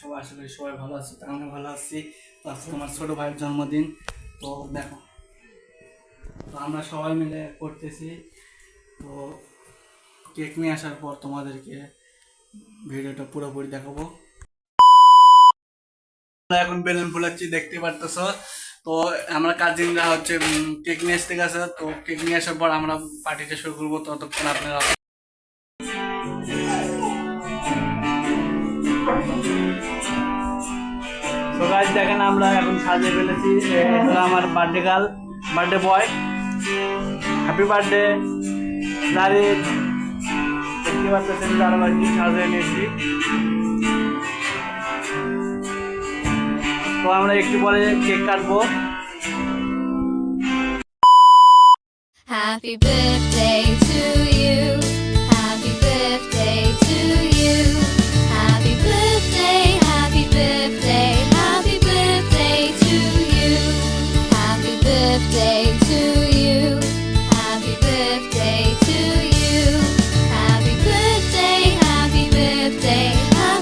সবাই আশা করি সবাই ভালো আমি ভালো আছি। তো আজকে আমার ছোট ভাইয়ের জন্মদিন, তো দেখো। তো আমরা সবাই মিলে করতেছি। তো কেক নিয়ে আসার পর তোমাদেরকে ভিডিওটা পুরোপুরি দেখাবো। এখন বেলুন ফুলাচ্ছি, দেখতে পারতেছ। তো আমরা কাজিনরা হচ্ছে কেক নিয়ে আসতে গেছে। তো কেক নিয়ে আসার পর আমরা পার্টিটা শুরু করব, ততক্ষণ আপনারা গাইজ দেখেন আমরা এখন সাজিয়ে ফেলেছি হলো আমার birthday girl birthday boy happy birthday দাঁড়িয়ে দেখতে পাচ্ছেন বাড়ি সাজিয়ে নিয়েছি। তো আমরা একটু পরে কেক কাটবো। Happy birthday to